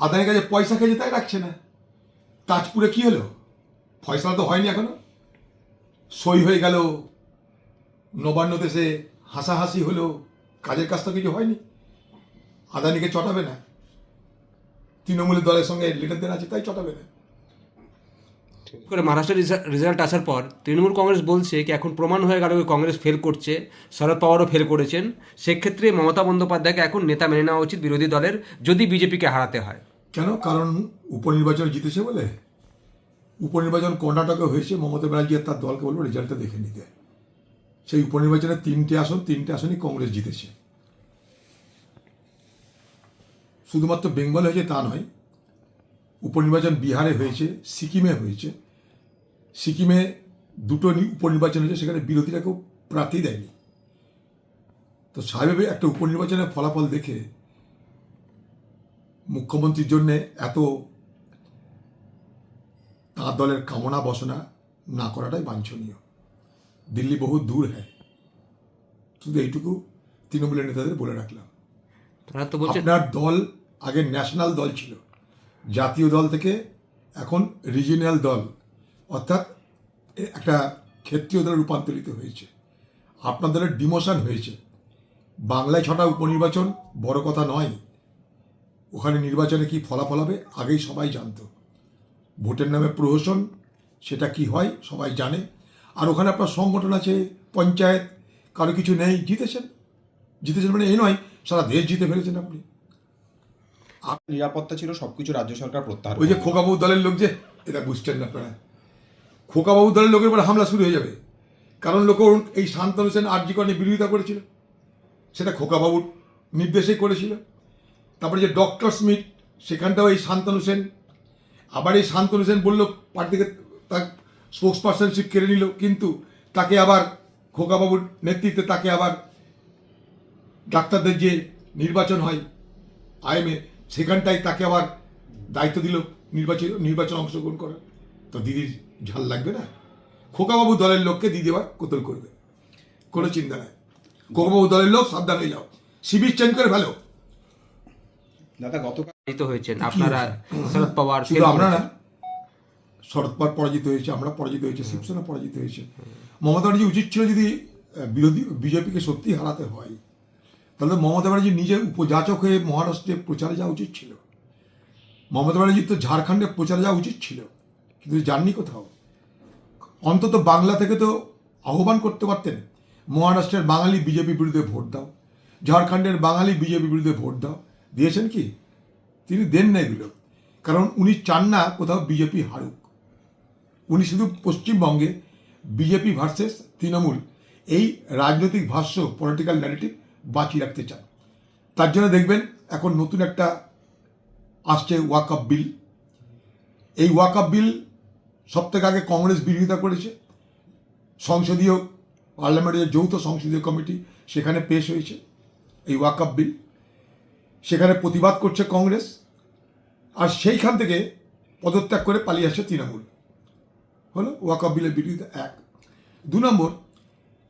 আদানির কাছে পয়সা খেয়েছে তাই রাখছে না। তাজপুরে কি হলো? ফয়সলা তো হয়নি এখনও। সই হয়ে গেল। নবান্ন দেশে হাসাহাসি হলো। কাজের কাজ তো কিছু হয়নি। আদানিকে চটাবে না। তৃণমূলের দলের সঙ্গে লিডারদের আছে তাই চটাবে না। করে মহারাষ্ট্রের রেজাল্ট আসার পর তৃণমূল কংগ্রেস বলছে কি, এখন প্রমাণ হয়ে গেল কংগ্রেস ফেল করছে। শরদ পাওয়ারও ফেল করেছেন। সেক্ষেত্রে মমতা বন্দ্যোপাধ্যায়কে এখন নেতা মেনে নেওয়া উচিত বিরোধী দলের যদি বিজেপিকে হারাতে হয়। কেন? কারণ উপনির্বাচন জিতেছে বলে। উপনির্বাচন কর্ণাটকে হয়েছে, মমতা ব্যানার্জি তার দলকে বলব রেজাল্টটা দেখে নিতে। সেই উপনির্বাচনে তিনটে আসন, তিনটে আসনই কংগ্রেস জিতেছে। শুধুমাত্র বেঙ্গল হয়েছে তা নয় উপনির্বাচন বিহারে হয়েছে সিকিমে হয়েছে। সিকিমে দুটো উপনির্বাচন হয়েছে সেখানে বিরোধীরা কেউ প্রার্থী দেয়নি। তো স্বাভাবিক একটা উপনির্বাচনের ফলাফল দেখে মুখ্যমন্ত্রীর জন্য এত তাঁর দলের কামনা বসনা না করাটাই বাঞ্ছনীয়। দিল্লি বহু দূর হ্যাঁ শুধু এইটুকু তৃণমূলের নেতাদের বলে রাখলাম। আপনার দল আগে ন্যাশনাল দল ছিল। জাতীয় দল থেকে এখন রিজিনাল দল, অর্থাৎ একটা ক্ষেত্রীয় দলে রূপান্তরিত হয়েছে। আপনার দলের ডিমোশন হয়েছে। বাংলায় ছটা উপনির্বাচন বড় কথা নয়। ওখানে নির্বাচনে কি ফলাফল হবে, আগেই সবাই জানতো। ভোটের নামে প্রহসন, সেটা কি হয়, সবাই জানে। আর ওখানে আপনার সংগঠন আছে, পঞ্চায়েত, কারও কিছু নেই, জিতেছেন। জিতেছেন মানে এই নয়, সারা দেশ জিতে ফেলেছেন আপনি। নিরাপত্তা ছিল সবকিছু রাজ্য সরকার প্রত্যাহার ওই যে। খোকাবাবু দলের লোক যে এটা বুঝছেন না আপনারা। খোকাবাবু দলের লোকের উপর হামলা শুরু হয়ে যাবে। কারণ লোক এই শান্তনু সেন আর্যিকর নিয়ে বিরোধিতা করেছিল। সেটা খোকাবাবুর নির্দেশেই করেছিল। তারপরে যে ডক্টর স্মিথ সেখানটাও এই শান্তনু সেন আবার এই শান্তনু সেন বলল পার্টিকে তার স্পোক্স পার্সনশিপ কেড়ে নিল। কিন্তু তাকে আবার খোকাবাবুর নেতৃত্বে তাকে আবার ডাক্তারদের যে নির্বাচন হয় আইএমএ সেখানটায় তাকে আবার দায়িত্ব দিল নির্বাচন নির্বাচন অংশগ্রহণ করার। তো দিদির ঝাল লাগবে না? খোকাবাবু দলের লোককে দিদি আবার কোতল করবে? কোনো চিন্তা নাই। খোকাবাবু দলের লোক সাবধান হয়ে যাও। শিবির চেঞ্জ করে ভালো দাদা গতকাল পরাজিত হয়েছেন। আপনারা শরদ পাওয়ার শুধু আমরা না। শরদ পাওয়ার পরাজিত হয়েছে আমরা পরাজিত হয়েছে শিবসেনা পরাজিত হয়েছে। মমতা ব্যানার্জি উচিত ছিল যদি বিরোধী বিজেপিকে সত্যি হারাতে হয়। তাহলে মমতা ব্যানার্জি নিজে উপযাচক হয়ে মহারাষ্ট্রে প্রচারে যাওয়া উচিত ছিল। মমতা ব্যানার্জির তো ঝাড়খণ্ডে প্রচারে যাওয়া উচিত ছিল। কিন্তু যাননি কোথাও। অন্তত বাংলা থেকে তো আহ্বান করতে পারতেন, মহারাষ্ট্রের বাঙালি বিজেপি বিরুদ্ধে ভোট দাও, ঝাড়খণ্ডের বাঙালি বিজেপি বিরুদ্ধে ভোট দাও। দিয়েছেন কি? তিনি দেন না এগুলো। কারণ উনি চান না কোথাও বিজেপি হারুক। উনি শুধু পশ্চিমবঙ্গে বিজেপি ভার্সেস তৃণমূল, এই রাজনৈতিক ভাষ্য পলিটিক্যাল ন্যারেটিভ বাঁচিয়ে রাখতে চান। তার জন্য দেখবেন এখন নতুন একটা আসছে ওয়াকআপ বিল। এই ওয়াকআপ বিল সব থেকে আগে কংগ্রেস বিরোধিতা করেছে। সংসদীয় পার্লামেন্টের যৌথ সংসদীয় কমিটি, সেখানে পেশ হয়েছে এই ওয়াকআপ বিল। সেখানে প্রতিবাদ করছে কংগ্রেস। আর সেইখান থেকে পদত্যাগ করে পালিয়ে আসছে তৃণমূল। হলো ওয়াকআপ বিলের বিরোধিতা এক। দু নম্বর,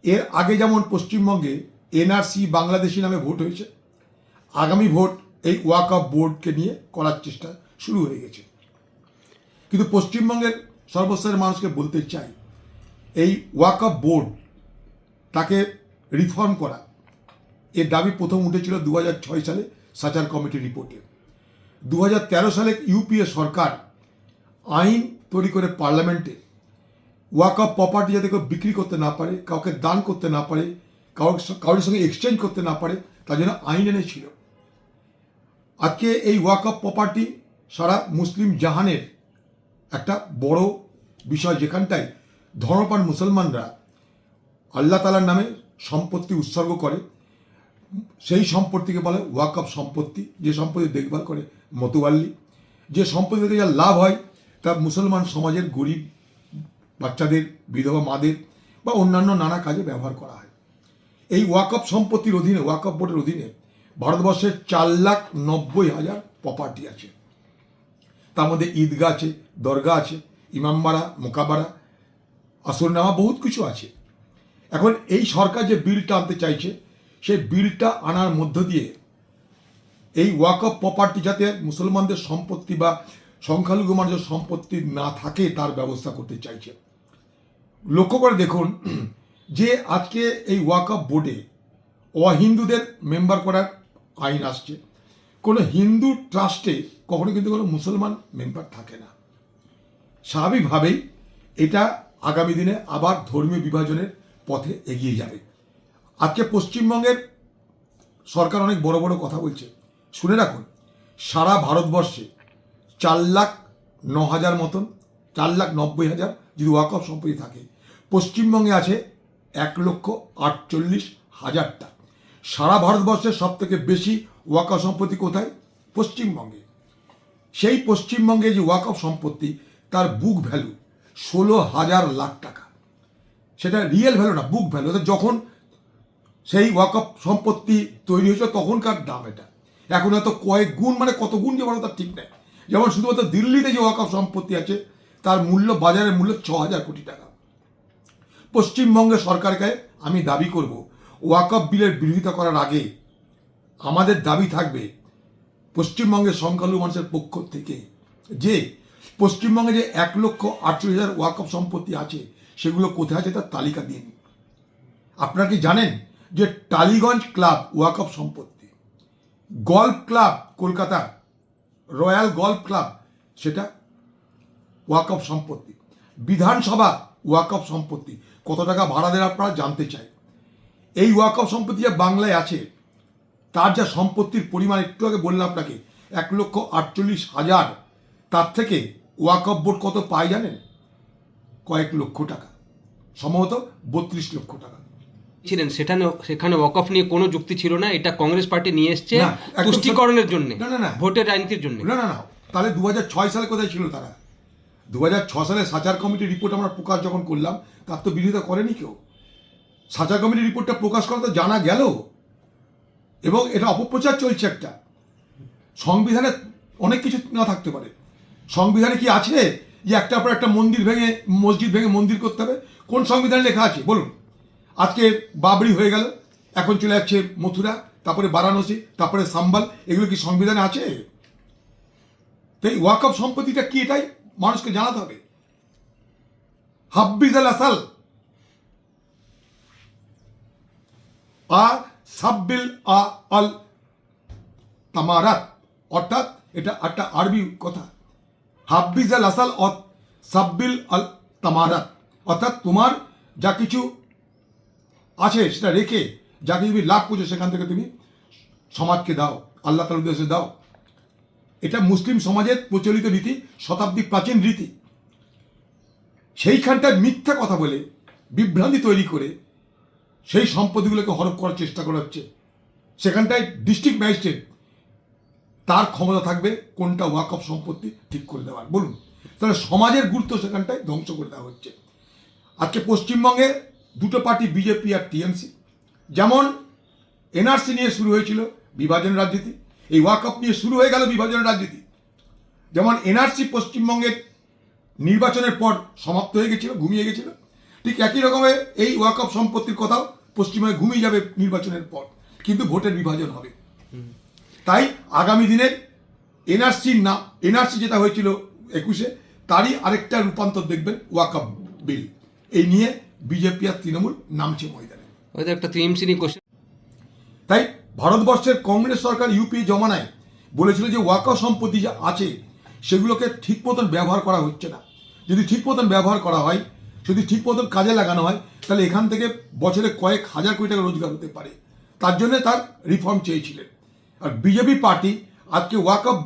এর আগে যেমন পশ্চিমবঙ্গে এনআরসি বাংলাদেশি নামে ভোট হয়েছে। আগামী ভোট এই ওয়াকআপ বোর্ডকে নিয়ে করার চেষ্টা শুরু হয়ে গেছে। কিন্তু পশ্চিমবঙ্গের সর্বস্তরের মানুষকে বলতে চাই, এই ওয়াকআপ বোর্ড তাকে রিফর্ম করা, এর দাবি প্রথম উঠেছিল দু হাজার ছয় সালে সাচার কমিটির রিপোর্টে। দু হাজার তেরো সালে ইউপিএ সরকার আইন তৈরি করে পার্লামেন্টে ওয়াকআপ প্রপার্টি যাতে কেউ বিক্রি করতে না পারে, কাউকে দান করতে না পারে কারোর কারোর সঙ্গে এক্সচেঞ্জ করতে না পারে, তার জন্য আইন এনেছিল আজকে এই ওয়াকআপ প্রপার্টি সারা মুসলিম জাহানের একটা বড় বিষয় যেখানটায় ধর্মপান মুসলমানরা আল্লাহ তালার নামে সম্পত্তি উৎসর্গ করে। সেই সম্পত্তিকে বলে ওয়াকআপ সম্পত্তি, যে সম্পত্তি দেখভাল করে মতোয়াল্লি। যে সম্পত্তি থেকে যা লাভ হয়, তা মুসলমান সমাজের গরিব বাচ্চাদের, বিধবা মাদের বা অন্যান্য নানা কাজে ব্যবহার করা হয়। এই ওয়াকআপ সম্পত্তির অধীনে ওয়াকআপ বোর্ডের অধীনে ভারতবর্ষের চার লাখ নব্বই হাজার প্রপার্টি আছে। তার মধ্যে ঈদগাহ আছে দরগা আছে, ইমামবাড়া, মোকাবাড়া, আসরনামা বহুত কিছু আছে। এখন এই সরকার যে বিলটা আনতে চাইছে, সেই বিলটা আনার মধ্য দিয়ে এই ওয়াক অফ প্রপার্টি যাতে মুসলমানদের সম্পত্তি বা সংখ্যালঘু মানুষের সম্পত্তি না থাকে, তার ব্যবস্থা করতে চাইছে। লক্ষ্য করে দেখুন যে আজকে এই ওয়াক অফ বোর্ডে অহিন্দুদের মেম্বার করার আইন আসছে, কোনো হিন্দু ট্রাস্টে কখনো কিন্তু কোনো মুসলমান মেম্বার থাকে না। স্বাভাবিকভাবেই এটা আগামী দিনে আবার ধর্মীয় বিভাজনের পথে এগিয়ে যাবে। আজকে পশ্চিমবঙ্গের সরকার অনেক বড় বড় কথা বলছে। শুনে রাখুন, সারা ভারতবর্ষে চার লাখ ন হাজার মতন, চার লাখ নব্বই হাজার যদি ওয়াকফ সম্পত্তি থাকে, পশ্চিমবঙ্গে আছে এক লক্ষ আটচল্লিশ হাজারটা সারা ভারতবর্ষের সব থেকে বেশি ওয়াকফ সম্পত্তি কোথায়? পশ্চিমবঙ্গে। সেই পশ্চিমবঙ্গে যে ওয়াকফ সম্পত্তি, তার বুক ভ্যালু ষোলো হাজার লাখ টাকা। সেটা রিয়েল ভ্যালু না বুক ভ্যালু যখন সেই ওয়াকফ সম্পত্তি তৈরি হয়েছিল তখনকার দাম এটা। এখন হয়তো কয়েক গুণ মানে কত গুণ যে বলো তার ঠিক নেই যেমন শুধুমাত্র দিল্লিতে যে ওয়াকফ সম্পত্তি আছে, তার মূল্য, বাজারের মূল্য ছ হাজার কোটি টাকা। পশ্চিমবঙ্গের সরকারকে আমি দাবি করব। ওয়াকফ বিলের বিরোধিতা করার আগে আমাদের দাবি থাকবে পশ্চিমবঙ্গের সংখ্যালঘু মানুষের পক্ষ থেকে যে পশ্চিমবঙ্গে যে এক লক্ষ আটচল্লিশ হাজার ওয়াকফ সম্পত্তি আছে, সেগুলো কোথায় আছে তার তালিকা দিন। আপনারা কি জানেন যে টালিগঞ্জ ক্লাব ওয়াকফ সম্পত্তি, golf club Kolkata, royal golf club, সেটা ওয়াকফ সম্পত্তি, বিধানসভা ওয়াকফ সম্পত্তি কত টাকা ভাড়া দেন আপনারা জানতে চাই। এই ওয়াকফ সম্পত্তি যা বাংলায় আছে তার যা সম্পত্তির পরিমাণ একটু আগে বললাম আপনাকে এক লক্ষ আটচল্লিশ হাজার। তার থেকে ওয়াকফ বোর্ড কত পায় জানেন? কয়েক লক্ষ টাকা। সম্ভবত বত্রিশ লক্ষ টাকা। ছিলেন সেখানে সেখানে ওয়াকফ নিয়ে কোনো যুক্তি ছিল না এটা কংগ্রেস পার্টি নিয়ে এসছে তুষ্টিকরণের জন্য না, না। ভোটের রাজনীতির জন্য। না না না। তাহলে দু ছয় সালে কোথায় ছিল তারা? দু সালে সাচার কমিটির রিপোর্ট আমরা প্রকাশ যখন করলাম, তার তো বিরোধিতা করেনি কেউ। সাচার কমিটির রিপোর্টটা প্রকাশ করা তো জানা গেল। এবং এটা অপপ্রচার চলছে একটা। সংবিধানে অনেক কিছু না থাকতে পারে। সংবিধানে কি আছে যে একটা পর একটা মন্দির ভেঙে, মসজিদ ভেঙে মন্দির করতে হবে? কোন সংবিধানে লেখা আছে? বলুন। আজকে বাবরি হয়ে গেল, এখন চলে যাচ্ছে মথুরা, তারপরে বারাণসী, তারপরে সাম্বাল। এগুলো কি সংবিধানে আছে? তো এই ওয়াকফ সম্পত্তিটা কি এটাই? মানুষকে জানাতে হবে। হাব্বিজ আল আসাল। আ সাব্বিল আল তামারাত। অর্থাৎ এটা একটা আরবি কথা। হাব্বিজ আল আসাল সাব্বিল আল তামারাত। অর্থাৎ তোমার যা কিছু আছে সেটা রেখে যাকে তুমি লাভ করছ সেখান থেকে তুমি সমাজকে দাও, আল্লাহ তার উদ্দেশ্যে দাও। এটা মুসলিম সমাজের প্রচলিত রীতি শতাব্দী প্রাচীন রীতি। সেইখানটায় মিথ্যা কথা বলে, বিভ্রান্তি তৈরি করে সেই সম্পত্তিগুলোকে হরপ করার চেষ্টা করা হচ্ছে। সেখানটায় ডিস্ট্রিক্ট ম্যাজিস্ট্রেট, তার ক্ষমতা থাকবে কোনটা ওয়াকফ সম্পত্তি ঠিক করে দেওয়ার। বলুন, তাহলে সমাজের গুরুত্ব সেখানটায় ধ্বংস করে দেওয়া হচ্ছে। আজকে পশ্চিমবঙ্গে দুটো পার্টি, বিজেপি আর টিএমসি। যেমন এনআরসি নিয়ে শুরু হয়েছিল, বিভাজন রাজনীতি এই ওয়াকআপ নিয়ে শুরু হয়ে গেল বিভাজনের রাজনীতি। যেমন এনআরসি পশ্চিমবঙ্গের নির্বাচনের পর সমাপ্ত হয়ে গেছিল ঘুমিয়ে গেছিল। ঠিক একই রকমের এই ওয়াকআপ সম্পত্তির কথাও পশ্চিমবঙ্গে ঘুমিয়ে যাবে নির্বাচনের পর। কিন্তু ভোটের বিভাজন হবে। তাই আগামী দিনের এনআরসির নাম এনআরসি যেটা হয়েছিল একুশে তারই আরেকটা রূপান্তর দেখবেন ওয়াকআপ বিল এই নিয়ে বিজেপি আর তৃণমূল নামছে ময়দানে। একটা টিএমসি নিয়ে কোশ্চেন তাই ভারতবর্ষের কংগ্রেস সরকার ইউপি জমানায় বলেছিল যে ওয়াকা সম্পত্তি যা আছে, সেগুলোকে ঠিক মতন ব্যবহার করা হচ্ছে না। যদি ঠিক মতন ব্যবহার করা হয়, যদি ঠিক মতন কাজে লাগানো হয়, তাহলে এখান থেকে বছরে কয়েক হাজার কোটি টাকা রোজগার হতে পারে। তার জন্য তার রিফর্ম চেয়েছিলেন। আর বিজেপি পার্টি আজকে ওয়াকআপ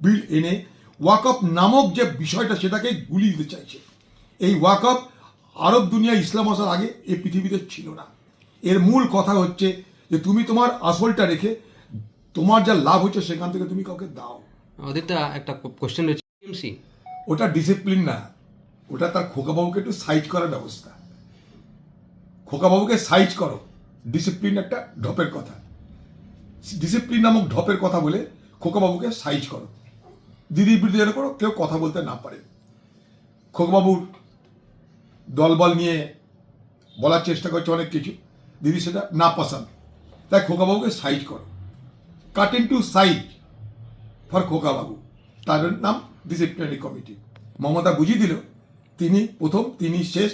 বিল এনে ওয়াকআপ নামক যে বিষয়টা, সেটাকে গুলি দিতে চাইছে। এই ওয়াকআপ আরব দুনিয়া ইসলাম আসার আগে এই পৃথিবীতে ছিল না। এর মূল কথা হচ্ছে যে তুমি তোমার আসলটা রেখে তোমার যা লাভ হচ্ছে সেখান থেকে তুমি কাউকে দাও। অদিতা একটা কোশ্চেন রয়েছে টিএমসি ওটা ডিসিপ্লিন না। ওটা তার খোকাবাবুকে একটু সাইজ করার ব্যবস্থা। খোকাবাবুকে সাইজ করো। ডিসিপ্লিন একটা ঢপের কথা। ডিসিপ্লিন নামক ঢপের কথা বলে খোকাবাবুকে সাইজ করো। দিদির বিরুদ্ধে যেন করো কেউ কথা বলতে না পারে। খোকাবাবুর দলবল নিয়ে বলার চেষ্টা করছে অনেক কিছু। দিদি সেটা না পছন্দ তাই খোকাবাবুকে সাইজ করো। Cut in to side for খোকাবাবু। তার নাম ডিসিপ্লিনারি কমিটি মমতা বুঝিয়ে দিল, তিনি প্রথম, তিনি শেষ।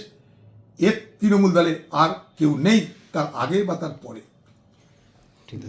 এর তৃণমূল দলে আর কেউ নেই, তার আগে বা তার পরে। ঠিক